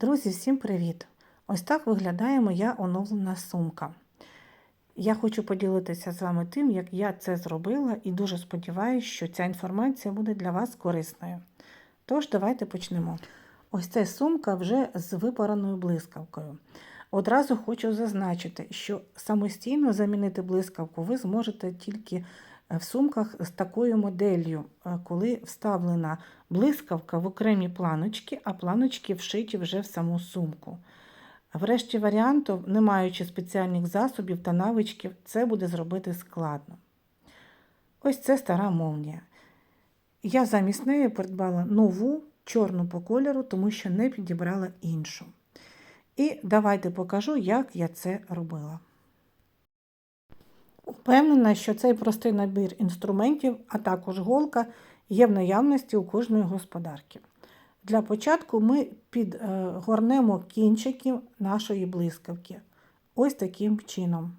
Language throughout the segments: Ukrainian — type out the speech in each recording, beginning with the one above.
Друзі, всім привіт! Ось так виглядає моя оновлена сумка. Я хочу поділитися з вами тим, як я це зробила, і дуже сподіваюся, що ця інформація буде для вас корисною. Тож, давайте почнемо. Ось ця сумка вже з випараною блискавкою. Одразу хочу зазначити, що самостійно замінити блискавку ви зможете тільки в сумках з такою моделлю, е, коли вставлена блискавка в окремі планочки, а планочки вшиті вже в саму сумку. Врешті варіантів, не маючи спеціальних засобів та навичків, це буде зробити складно. Ось це стара молнія. Я замість неї придбала нову чорну по кольору, тому що не підібрала іншу. І давайте покажу, як я це робила. Впевнена, що цей простий набір інструментів, а також голка, є в наявності у кожної господарки. Для початку ми підгорнемо кінчики нашої блискавки. Ось таким чином.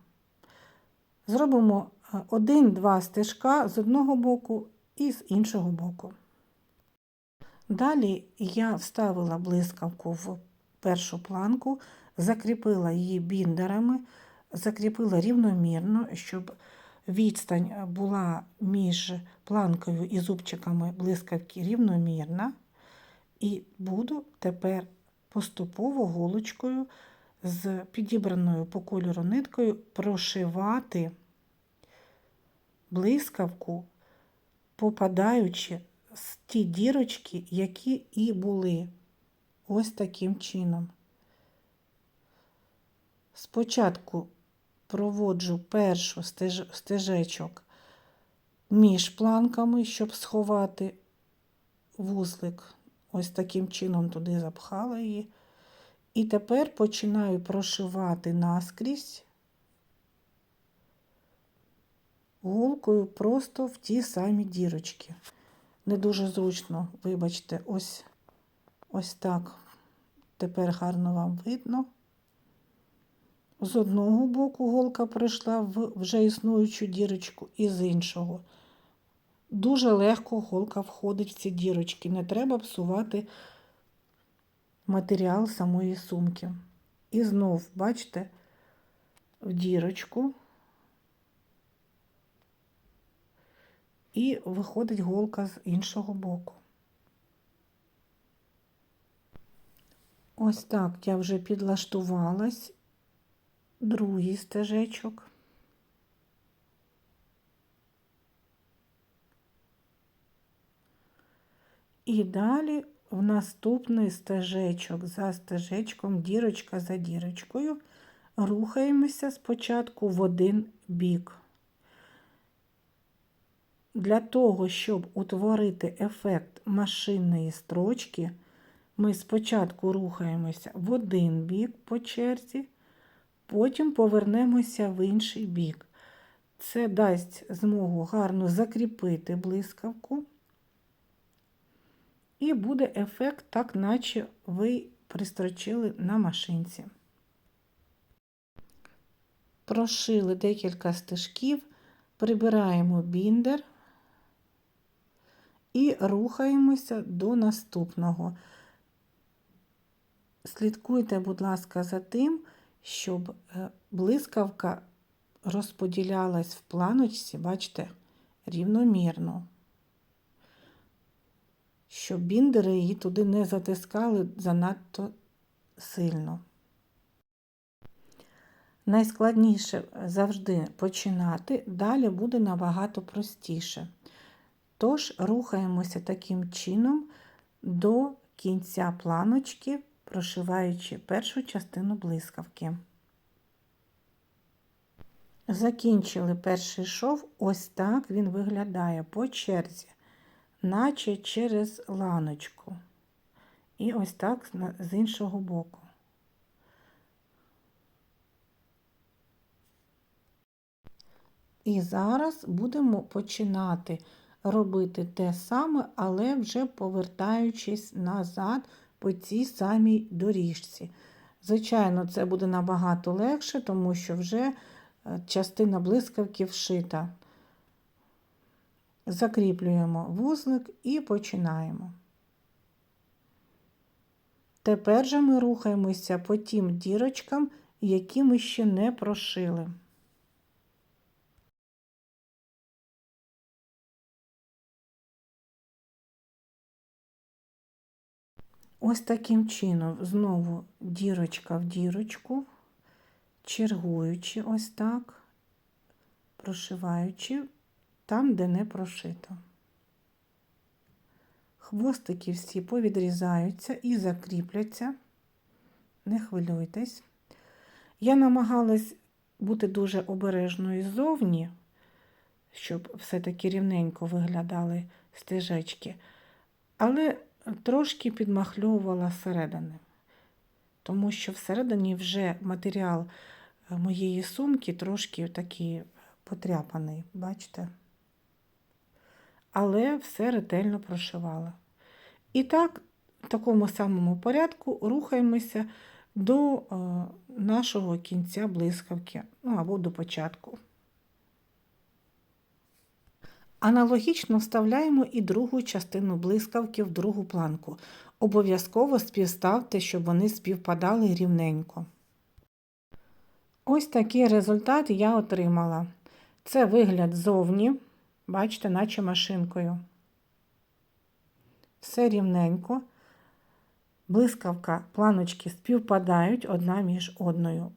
Зробимо один-два стежка з одного боку і з іншого боку. Далі я вставила блискавку в першу планку, закріпила її біндерами закріпила рівномірно, щоб відстань була між планкою і зубчиками блискавки рівномірна. І буду тепер поступово голочкою з підібраною по кольору ниткою прошивати блискавку, попадаючи з ті дірочки, які і були ось таким чином. Спочатку проводжу першу стеж, стежечок між планками, щоб сховати вузлик. Ось таким чином туди запхала її. І тепер починаю прошивати наскрізь голкою просто в ті самі дірочки. Не дуже зручно, вибачте, ось ось так. Тепер гарно вам видно. З одного боку голка пройшла в вже існуючу дірочку, і з іншого. Дуже легко голка входить в ці дірочки. Не треба псувати матеріал самої сумки. І знов, бачите, в дірочку і виходить голка з іншого боку. Ось так я вже підлаштувалась другий стежечок. І далі в наступний стежечок за стежечком, дірочка за дірочкою, рухаємося спочатку в один бік. Для того, щоб утворити ефект машинної строчки, ми спочатку рухаємося в один бік по черзі, Потім повернемося в інший бік. Це дасть змогу гарно закріпити блискавку, і буде ефект, так наче ви пристрочили на машинці. Прошили декілька стежків, прибираємо біндер і рухаємося до наступного. Слідкуйте, будь ласка, за тим, щоб е, блискавка розподілялась в планочці, бачите, рівномірно, щоб біндери її туди не затискали занадто сильно. Найскладніше завжди починати, далі буде набагато простіше. Тож рухаємося таким чином до кінця планочки прошиваючи першу частину блискавки. Закінчили перший шов, ось так він виглядає по черзі, наче через ланочку. І ось так з іншого боку. І зараз будемо починати робити те саме, але вже повертаючись назад по цій самій доріжці. Звичайно, це буде набагато легше, тому що вже е, частина блискавки вшита. Закріплюємо вузлик і починаємо. Тепер же ми рухаємося по тим дірочкам, які ми ще не прошили. Ось таким чином знову дірочка в дірочку, чергуючи ось так, прошиваючи там, де не прошито. Хвостики всі повідрізаються і закріпляться. Не хвилюйтесь. Я намагалась бути дуже обережною ззовні, щоб все-таки рівненько виглядали стежечки, але трошки підмахльовувала зсередини, тому що всередині вже матеріал е, моєї сумки трошки такий потряпаний, бачите? Але все ретельно прошивала. І так, в такому самому порядку рухаємося до е, нашого кінця блискавки, ну або до початку. Аналогічно вставляємо і другу частину блискавки в другу планку. Обов'язково співставте, щоб вони співпадали рівненько. Ось такий результат я отримала. Це вигляд зовні, бачите, наче машинкою. Все рівненько. Блискавка, планочки співпадають одна між одною.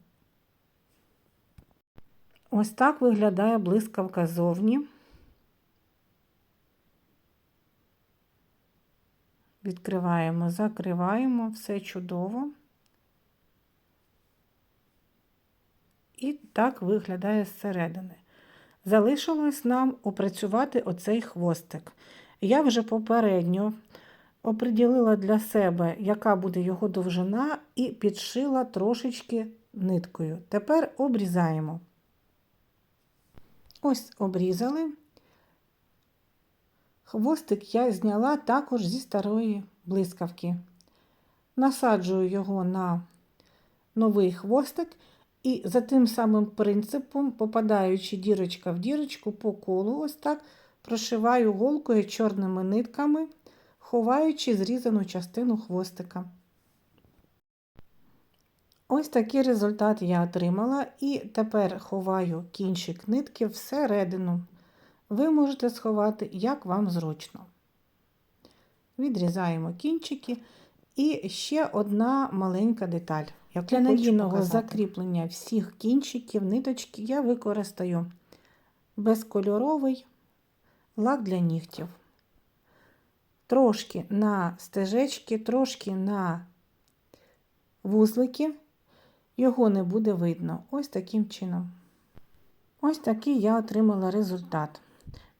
Ось так виглядає блискавка зовні. Відкриваємо, закриваємо, все чудово. І так виглядає зсередини. Залишилось нам опрацювати оцей хвостик. Я вже попередньо оприділила для себе, яка буде його довжина, і підшила трошечки ниткою. Тепер обрізаємо. Ось обрізали. Хвостик я зняла також зі старої блискавки. Насаджую його на новий хвостик і за тим самим принципом, попадаючи дірочка в дірочку по колу, ось так прошиваю голкою чорними нитками, ховаючи зрізану частину хвостика. Ось такий результат я отримала, і тепер ховаю кінчик нитки всередину. Ви можете сховати, як вам зручно. Відрізаємо кінчики. І ще одна маленька деталь. Як Для надійного закріплення всіх кінчиків ниточки я використаю безкольоровий лак для нігтів. Трошки на стежечки, трошки на вузлики, його не буде видно. Ось таким чином. Ось такий я отримала результат.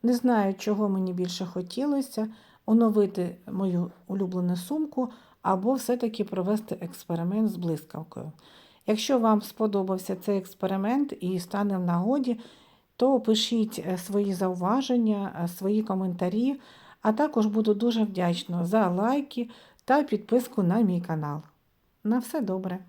Не знаю, чого мені більше хотілося оновити мою улюблену сумку або все-таки провести експеримент з блискавкою. Якщо вам сподобався цей експеримент і стане в нагоді, то пишіть е, свої зауваження, е, свої коментарі, а також буду дуже вдячна за лайки та підписку на мій канал. На все добре!